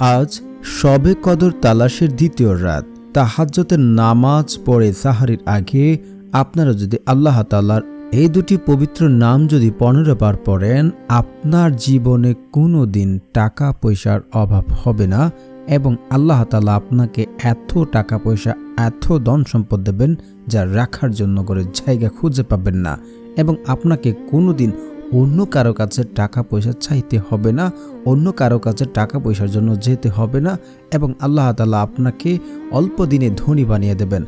আজ সবে কদর তালাশের দ্বিতীয় রাত। তাহাজ্জতের নামাজ পড়ে সাহারির আগে আপনারা যদি আল্লাহ তাল্লার এই দুটি পবিত্র নাম যদি পনেরো বার পড়েন, আপনার জীবনে কোনো দিন টাকা পয়সার অভাব হবে না এবং আল্লাহ তালা আপনাকে এত টাকা পয়সা এত ধন সম্পদ দেবেন যা রাখার জন্য করে জায়গা খুঁজে পাবেন না এবং আপনাকে কোনো দিন অন্য কারও কাছে টাকা পয়সা চাইতে হবে না, অন্য কারও কাছে টাকা পয়সার জন্য যেতে হবে না এবং আল্লাহ তালা আপনাকে অল্প দিনে ধনী বানিয়ে দেবেন।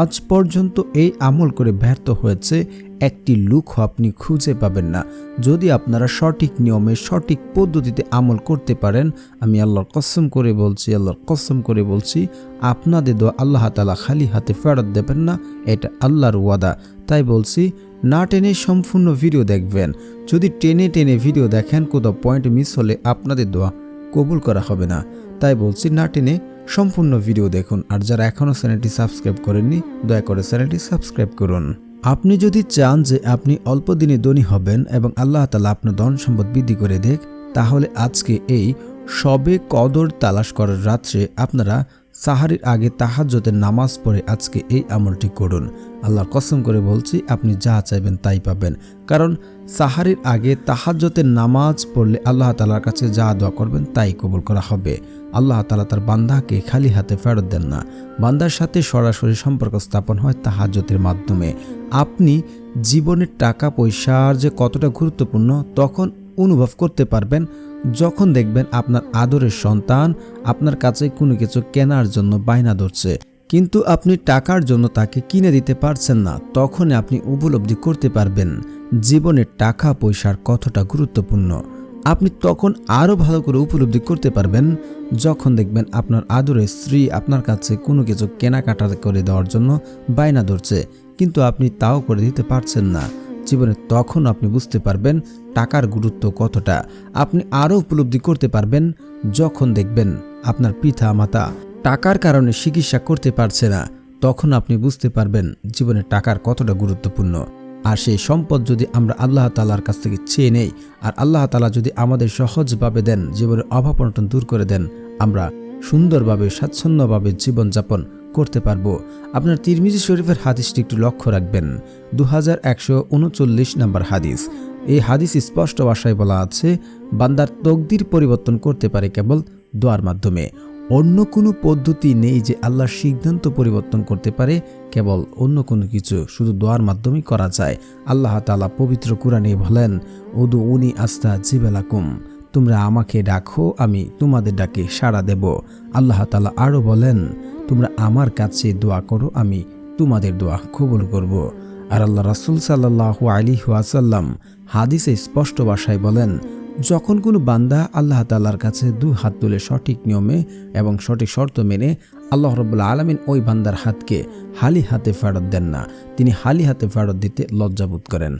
আজ পর্যন্ত এই আমল করে ব্যর্থ হয়েছে, একটি লুকও আপনি খুঁজে পাবেন না। যদি আপনারা সঠিক নিয়মে, সঠিক পদ্ধতিতে আমল করতে পারেন, আমি আল্লাহর কসম করে বলছি, আল্লাহর কসম করে বলছি, আপনাদের দোয়া আল্লাহ তালা খালি হাতে ফেরত দেবেন না, এটা আল্লাহর ওয়াদা। তাই বলছি না টেনে সম্পূর্ণ ভিডিও দেখবেন। যদি টেনে টেনে ভিডিও দেখেন, কোথাও পয়েন্ট মিস হলে আপনাদের দোয়া কবুল করা হবে না। তাই বলছি, না টেনে সম্পূর্ণ ভিডিও দেখুন। আর যারা এখনও চ্যানেলটি সাবস্ক্রাইব করেননি, দয়া করে চ্যানেলটি সাবস্ক্রাইব করুন। আপনি যদি চান যে আপনি অল্প দিনে ধনী হবেন এবং আল্লাহ তালা আপনার ধন সম্পদ বৃদ্ধি করে দেখ তাহলে আজকে এই সবে কদর তালাশ করার রাত্রে আপনারা সাহারির আগে তাহাজ্জতের নামাজ পড়ে আজকে এই আমলটি করুন। আল্লাহর কসম করে বলছি, আপনি যা চাইবেন তাই পাবেন। কারণ সাহারির আগে তাহাজ্জতের নামাজ পড়লে আল্লাহ তালার কাছে যা দোয়া করবেন তাই কবুল করা হবে। আল্লাহ তালা তার বান্দাকে খালি হাতে ফেরত দেন না। বান্দার সাথে সরাসরি সম্পর্ক স্থাপন হয় তাহাজ্জতের মাধ্যমে। আপনি জীবনের টাকা পয়সার যে কতটা গুরুত্বপূর্ণ, তখন অনুভব করতে পারবেন যখন দেখবেন আপনার আদরের সন্তান আপনার কাছে কোনো কিছু কেনার জন্য বায়না ধরছে, কিন্তু আপনি টাকার জন্য তাকে কিনে দিতে পারছেন না তখন আপনি উপলব্ধি করতে পারবেন জীবনে টাকা পয়সার কতটা গুরুত্বপূর্ণ। আপনি তখন আরও ভালো করে উপলব্ধি করতে পারবেন যখন দেখবেন আপনার আদরের স্ত্রী আপনার কাছে কোনো কিছু কেনাকাটা করে দেওয়ার জন্য বায়না ধরছে, কিন্তু আপনি তাও করে দিতে পারছেন না। জীবনে তখন আপনি বুঝতে পারবেন টাকার গুরুত্ব কতটা? আপনি আরও উপলব্ধি করতে পারবেন যখন দেখবেন আপনার পিতা মাতা টাকার কারণে চিকিৎসা করতে পারছে না, তখন আপনি বুঝতে পারবেন জীবনে টাকার কতটা গুরুত্বপূর্ণ। আর সেই সম্পদ যদি আমরা আল্লাহ তালার কাছ থেকে চেয়ে নেই, আর আল্লাহ তালা যদি আমাদের সহজভাবে দেন, জীবনের অভাব অনটন দূর করে দেন, আমরা সুন্দরভাবে, স্বাচ্ছন্দ্যভাবে জীবনযাপন করতে পারব। আপনার তিরমিজি শরীফের হাদিসটি একটু লক্ষ্য রাখবেন। দু হাজার একশো উনচল্লিশ নম্বর হাদিস। এই হাদিস স্পষ্ট ভাষায় বলা আছে, বান্দার তকদির পরিবর্তন করতে পারে কেবল দোয়ার মাধ্যমে। অন্য কোনো পদ্ধতি নেই যে আল্লাহর সিদ্ধান্ত পরিবর্তন করতে পারে, কেবল অন্য কোনো কিছু শুধু দোয়ার মাধ্যমেই করা যায়। আল্লাহ তালা পবিত্র কোরআনে বলেন উদু উনি আস্তা জিবেলাকুম, তোমরা আমাকে ডাকো, আমি তোমাদের ডাকে সাড়া দেব। আল্লাহ তালা আরও বলেন, তোমরা আমার কাছে দোয়া করো, আমি তোমাদের দোয়া কবুল করব। আর আল্লাহ রাসুল সাল্লাহ আলী ওয়াসাল্লাম হাদিসে স্পষ্ট ভাষায় বলেন, যখন কোনো বান্দা আল্লাহ তাল্লার কাছে দু হাত তুলে সঠিক নিয়মে এবং সঠিক শর্ত মেনে আল্লাহ রব্বুল্লা আলমিন ওই বান্দার হাতকে হালি হাতে ফেরত দেন না, তিনি হালি হাতে ফেরত দিতে লজ্জাবোধ করেন।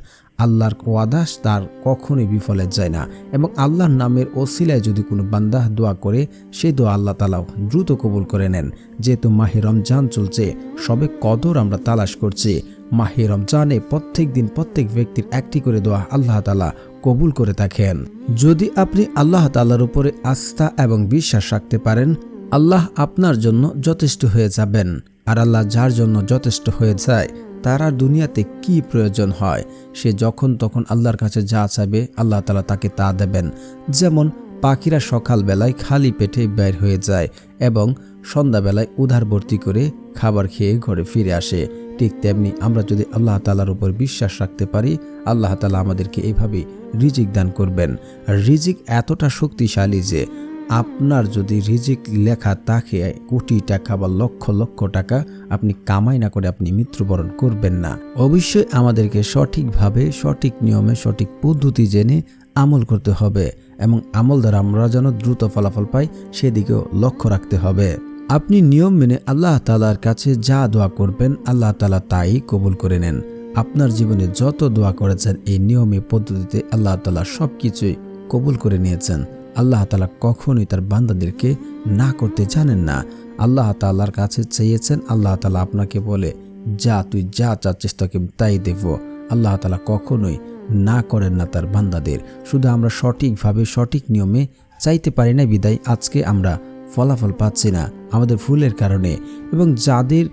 আল্লাহর ওয়াদাস তার কখনোই বিফলে যায় না এবং আল্লাহর নামের ওসিলায় যদি কোনো বান্দা দোয়া করে, সেই দোয়া আল্লাহ তালাও দ্রুত কবুল করে নেন। যেহেতু মাহে রমজান চলছে, সবে কদর আমরা তালাশ করছি মাহে রমজানে প্রত্যেক দিন প্রত্যেক ব্যক্তির একটি করে দোয়া আল্লাহ তালা কবুল করে থাকেন। যদি আপনি আল্লাহ তাল্লার উপরে আস্থা এবং বিশ্বাস রাখতে পারেন, আল্লাহ আপনার জন্য যথেষ্ট হয়ে যাবেন। আর আল্লাহ যার জন্য যথেষ্ট হয়ে যায়, তার আর দুনিয়াতে কি প্রয়োজন হয়? সে যখন তখন আল্লাহর কাছে যা চাইবে, আল্লাহ তালা তাকে তা দেবেন। যেমন, পাখিরা সকালবেলায় খালি পেটে বের হয়ে যায় এবং সন্ধ্যাবেলায় উধারবর্তী করে খাবার খেয়ে ঘরে ফিরে আসে। ঠিক তেমনি আমরা যদি আল্লাহ তালার উপর বিশ্বাস রাখতে পারি, আল্লাহ তালা আমাদেরকে এইভাবে রিজিক দান করবেন। রিজিক এতটা শক্তিশালী যে আপনার যদি রিজিক লেখা থাকে, কোটি টাকা বা লক্ষ লক্ষ টাকা আপনি কামাই না করে আপনি মৃত্যুবরণ করবেন না। অবশ্যই আমাদেরকে সঠিকভাবে, সঠিক নিয়মে, সঠিক পদ্ধতি জেনে আমল করতে হবে এবং আমল দ্বারা আমরা যেন দ্রুত ফলাফল পাই, সেদিকেও লক্ষ্য রাখতে হবে। আপনি নিয়ম মেনে আল্লাহ তালার কাছে যা দোয়া করবেন, আল্লাহ তালা তাই কবুল করে নেন। আপনার জীবনে যত দোয়া করেছেন, এই নিয়মে, পদ্ধতিতে আল্লাহ তালা সব কিছুই কবুল করে নিয়েছেন। আল্লাহ তালা কখনোই তার বান্দাদেরকে না করতে জানেন না। আল্লাহ তাল্লার কাছে চেয়েছেন, আল্লাহ তালা আপনাকে বলে, যা তুই যা চাচ্ছিস তোকে তাই দেব। আল্লাহ তালা কখনোই না করেন না তার বান্দাদের। শুধু আমরা সঠিকভাবে সঠিক নিয়মে চাইতে পারি না বিদায়। আজকে আমরা ফলাফল পাচ্ছি না আমাদের ভুলের কারণে এবং যাদের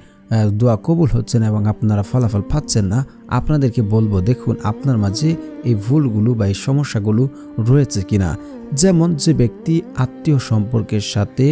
দোয়া কবুল হচ্ছে না এবং আপনারা ফলাফল পাচ্ছেন না, আপনাদেরকে বলব, দেখুন আপনার মাঝে এই ভুলগুলো বা এই সমস্যাগুলো রয়েছে কিনা। যেমন যে ব্যক্তি আত্মীয় সম্পর্কের সাথে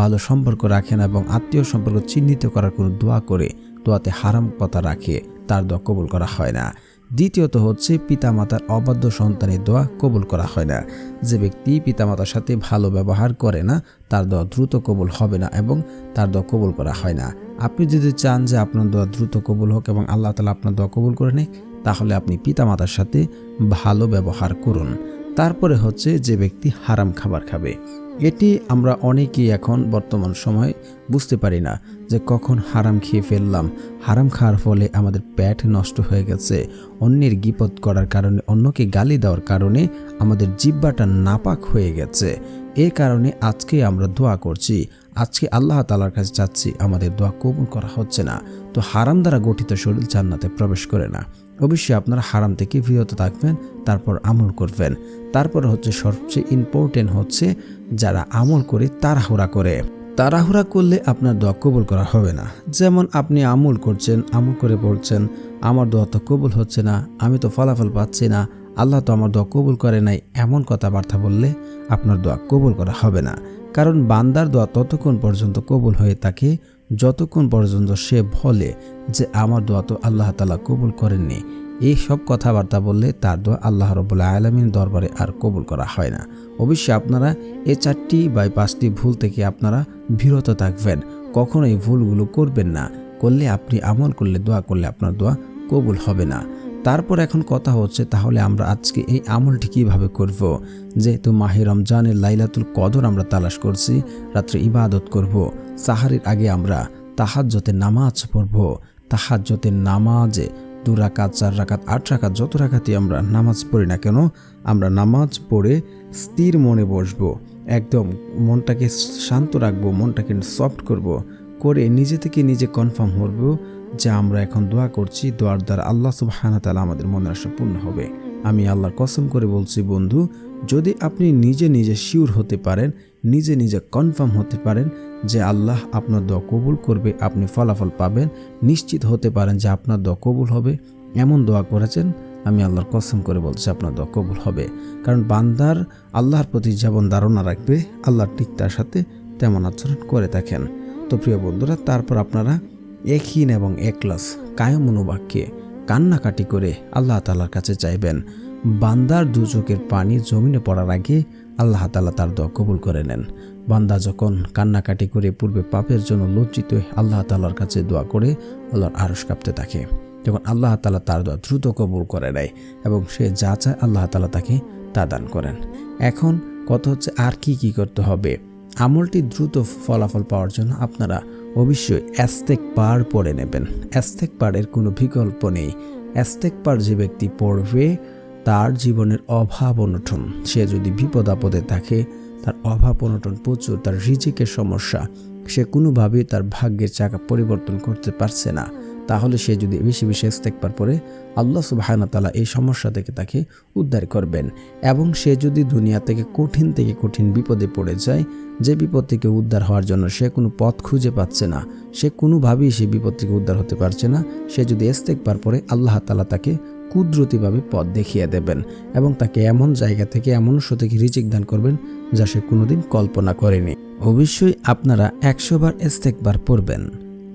ভালো সম্পর্ক রাখে না এবং আত্মীয় সম্পর্ক চিহ্নিত করার কোনো দোয়া করে, দোয়াতে হারাম কথা রাখে, তার দোয়া কবুল করা হয় না। দ্বিতীয়ত হচ্ছে পিতামাতার অবাধ্য সন্তানের দোয়া কবুল করা হয় না। যে ব্যক্তি পিতামাতার সাথে ভালো ব্যবহার করে না, তার দোয়া দ্রুত কবুল হবে না এবং তার দোয়া কবুল করা হয় না। আপনি যদি চান যে আপনার দোয়া দ্রুত কবুল হোক এবং আল্লাহ তালা আপনার দোয়া কবুল করে নিক, তাহলে আপনি পিতামাতার সাথে ভালো ব্যবহার করুন। তারপরে হচ্ছে যে ব্যক্তি হারাম খাবার খাবে। এটি আমরা অনেকেই এখন বর্তমান সময় বুঝতে পারি না যে কখন হারাম খেয়ে ফেললাম। হারাম খাওয়ার ফলে আমাদের পেট নষ্ট হয়ে গেছে। অন্যের গিপত করার কারণে, অন্যকে গালি দেওয়ার কারণে আমাদের জিব্বাটা নাপাক হয়ে গেছে। এই কারণে আজকে আমরা দোয়া করছি। আজকে আল্লাহ তালার কাছে চাচ্ছি আমাদের দোয়া কবুল করা হচ্ছে না। তো হারাম দ্বারা গঠিত শরীর জান্নাতে প্রবেশ করে না। অবশ্যই আপনারা হারাম থেকে বিরত থাকবেন, তারপর আমল করবেন। তারপর হচ্ছে সবচেয়ে ইম্পর্টেন্ট হচ্ছে যারা আমল করে তাড়াহুড়া করে। তাড়াহুড়া করলে আপনার দোয়া কবুল করা হবে না। যেমন আপনি আমল করছেন, আমল করে বলছেন আমার দোয়া তো কবুল হচ্ছে না, আমি তো ফলাফল পাচ্ছি না, আল্লাহ তো আমার দোয়া কবুল করে নাই এমন কথাবার্তা বললে আপনার দোয়া কবুল করা হবে না। কারণ বান্দার দোয়া ততক্ষণ পর্যন্ত কবুল হয়ে থাকে, যতক্ষণ পর্যন্ত সে বলে যে, আমার দোয়া তো আল্লাহ তালা কবুল করেননি। এই সব কথাবার্তা বললে তার দোয়া আল্লাহ রবুল্লা আলমীর দরবারে আর কবুল করা হয় না। অবশ্যই আপনারা এ চারটি বা পাঁচটি ভুল থেকে আপনারা বিরত থাকবেন। কখনো এই ভুলগুলো করবেন না। করলে আপনি আমল করলে, দোয়া করলে আপনার দোয়া কবুল হবে না। তারপর এখন কথা হচ্ছে, তাহলে আমরা আজকে এই আমলটি কীভাবে করব? যেহেতু মাহে রমজানের লাইলাতুল কদর আমরা তালাশ করছি, রাত্রে ইবাদত করব, সাহারির আগে আমরা তাহাজ্জতে নামাজ পড়ব। তাহাজ্জতের নামাজে দু রাকাত, চার রাকাত, আট রাকাত, যত রাখাতই আমরা নামাজ পড়ি না কেন, আমরা নামাজ পড়ে স্থির মনে বসবো, একদম মনটাকে শান্ত রাখব, মনটাকে সফট করব, করে নিজে থেকে নিজে কনফার্ম করব যে আমরা এখন দোয়া করছি, দোয়ার দ্বারা আল্লাহ সুবহানা তালা আমাদের মনের আশা পূর্ণ হবে। আমি আল্লাহর কসম করে বলছি, বন্ধু, যদি আপনি নিজে নিজে শিওর হতে পারেন, নিজে নিজে কনফার্ম হতে পারেন যে আল্লাহ আপনার দোয়া কবুল করবে, আপনি ফলাফল পাবেন, নিশ্চিত হতে পারেন যে আপনার দোয়া কবুল হবে। এমন দোয়া করেছেন, আমি আল্লাহর কসম করে বলছি, আপনার দোয়া কবুল হবে। কারণ বান্দার আল্লাহর প্রতি যেমন ধারণা রাখবে, আল্লাহ ঠিক তার সাথে তেমন আচরণ করে থাকেন। তো প্রিয় বন্ধুরা, তারপর আপনারা একহীন এবং একলাস কায়ম মনোবাক্যে কান্নাকাটি করে আল্লাহ তালার কাছে চাইবেন। বান্দার দু চোখের পানি জমিনে পড়ার আগে আল্লাহ তালা তার দোয়া কবুল করে নেন। বান্দা যখন কান্নাকাটি করে পূর্বে পাপের জন্য লজ্জিত আল্লাহ তালার কাছে দোয়া করে আল্লাহর আরস কাঁপতে থাকে। যখন আল্লাহ তালা তার দোয়া দ্রুত কবুল করে নেয় এবং সে যা চায় আল্লাহ তালা তাকে তা দান করেন। এখন কত হচ্ছে আর কি কি করতে হবে? আমলটি দ্রুত ফলাফল পাওয়ার জন্য আপনারা অবশ্যই অ্যাস্টেক পার পড়ে নেবেন। অ্যাস্তেক পারের কোনো বিকল্প নেই। অ্যাস্টেক পার যে ব্যক্তি পড়বে, তার জীবনের অভাব অনটন। সে যদি বিপদ আপদে থাকে, তার অভাব অনটন প্রচুর, তার রিজিকের সমস্যা। সে কোনোভাবেই তার ভাগ্যের চাকা পরিবর্তন করতে পারছে না। তাহলে সে যদি বেশি বেশি ইস্তেকবার পরে আল্লাহ সুবাহানা তালা এই সমস্যা থেকে তাকে উদ্ধার করবেন। এবং সে যদি দুনিয়া থেকে কঠিন থেকে কঠিন বিপদে পড়ে যায়, যে বিপদ থেকে উদ্ধার হওয়ার জন্য সে কোনো পথ খুঁজে পাচ্ছে না। সে কোনোভাবেই সে বিপদ থেকে উদ্ধার হতে পারছে না। সে যদি ইস্তেকবার পরে আল্লাহ তালা তাকে কুদরতিভাবে পথ দেখিয়ে দেবেন এবং তাকে এমন জায়গা থেকে, এমন উৎস থেকে রিজিক দান করবেন যা সে কোনোদিন কল্পনা করেনি। অবশ্যই আপনারা একশোবার ইস্তেকবার পড়বেন।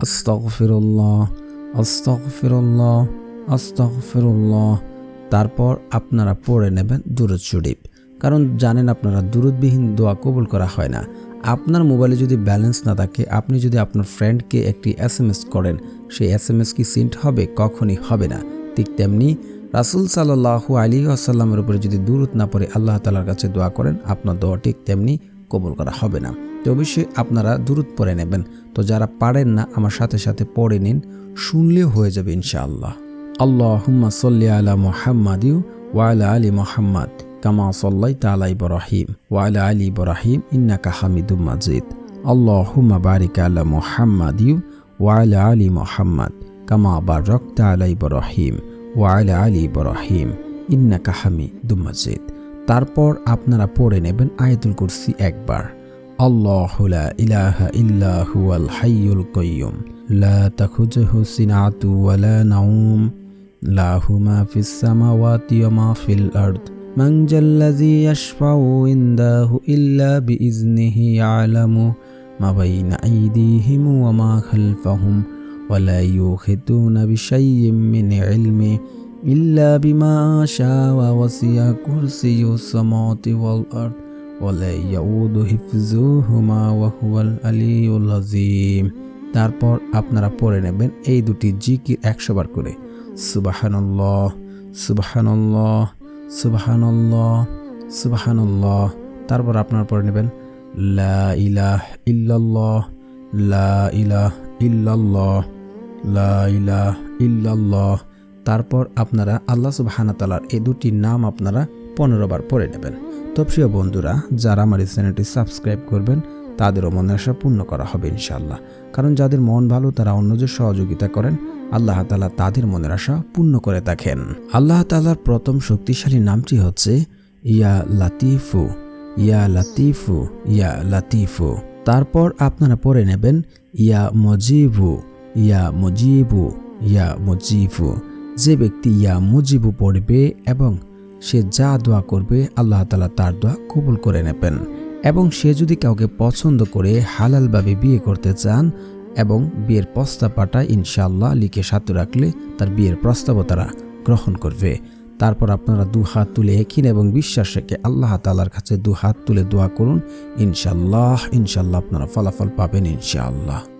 আস্তগফিরুল্লাহ। আস্তগফিরুল্লাহ আস্তগফিরুল্লাহ। তারপর আপনারা পড়ে নেবেন দুরুদ শরীফ। কারণ জানেন আপনারা দুরুদবিহীন দোয়া কবুল করা হয় না। আপনার মোবাইলে যদি ব্যালেন্স না থাকে, আপনি যদি আপনার ফ্রেন্ডকে একটি এস এম এস করেন, সেই এস এম এস কি সিন্ট হবে, কখনই হবে না। ঠিক তেমনি রাসুল সাল্লাহু আলী আসাল্লামের উপরে যদি দূরত না পড়ে, আল্লাহ তালার কাছে দোয়া করেন, আপনার দোয়া ঠিক তেমনি কবুল করা হবে না। তো অবশ্যই আপনারা দূরত পড়ে নেবেন। তো যারা পারেন না, আমার সাথে সাথে পড়ে নিন। শুনলেও হয়ে যাবে ইনশাআল্লাহ। আল্লাহ হুম্মা সল্লি আলা মোহাম্মদ ওয়ালা আলী মোহাম্মদ কামা সল্লাই তালা ইব্রাহিম ওয়ালা আলী ইব্রাহিম ইন্নাকা হামিদুম মাজিদ। আল্লাহ হুম্মা বারিক আলা মোহাম্মদ ওয়ালা আলী মোহাম্মদ কামা বারকতা আলা ইব্রাহিম ওয়ালা আলী ইব্রাহিম ইন্নাকা হামিদুম মাজিদ। তারপর আপনারা পড়ে নেবেন আয়াতুল কুরসি একবার। الله لا إله إلا هو الحي القيوم. لا تخذه سنعة ولا نوم له ما في السماوات وما في الأرض. من ذا الذي يشفع عنده إلا بإذنه يعلم ما بين أيديهم وما خلفهم. ولا يوحدون بشيء من علمه إلا بما شاء. ووسع كرسي السماوات والأرض. তারপর আপনারা পড়ে নেবেন এই দুটি জিকির একশো বার করে। সুবাহান্লাহ সুবাহান্লাহ সুবাহান্লাহ সুবাহান্লাহ তারপর আপনারা পড়ে নেবেন, লা লা লা তারপর আপনারা আল্লাহ সুবাহান তালার এই দুটি নাম আপনারা পনেরো বার পড়ে নেবেন। তো প্রিয় বন্ধুরা, যারা আমার এই চ্যানেলটি সাবস্ক্রাইব করবেন, তাদেরও মনে আশা পূর্ণ করা হবে ইনশাআল্লাহ। কারণ যাদের মন ভালো, তারা অন্যদের সহযোগিতা করেন, আল্লাহ তালা তাদের মনের আশা পূর্ণ করে থাকেন। আল্লাহ তালার প্রথম শক্তিশালী নামটি হচ্ছে, ইয়া লাতিফু ইয়া লাতিফু ইয়া লাতিফু। তারপর আপনারা পড়ে নেবেন, ইয়া মজিবু ইয়া মজিবু ইয়া মজিবু। যে ব্যক্তি ইয়া মুজিবু পড়বে এবং সে যা দোয়া করবে আল্লাহ তালা তার দোয়া কবুল করে নেবেন। এবং সে যদি কাউকে পছন্দ করে হালালভাবে বিয়ে করতে চান এবং বিয়ের প্রস্তাব পাঠায়, ইনশাআল্লাহ লিখে সাথে রাখলে তার বিয়ের প্রস্তাবও তারা গ্রহণ করবে। তারপর আপনারা দু হাত তুলে একিন এবং বিশ্বাস রেখে আল্লাহ তালার কাছে দু হাত তুলে দোয়া করুন। ইনশাল্লাহ ইনশাল্লাহ আপনারা ফলাফল পাবেন, ইনশাআল্লাহ।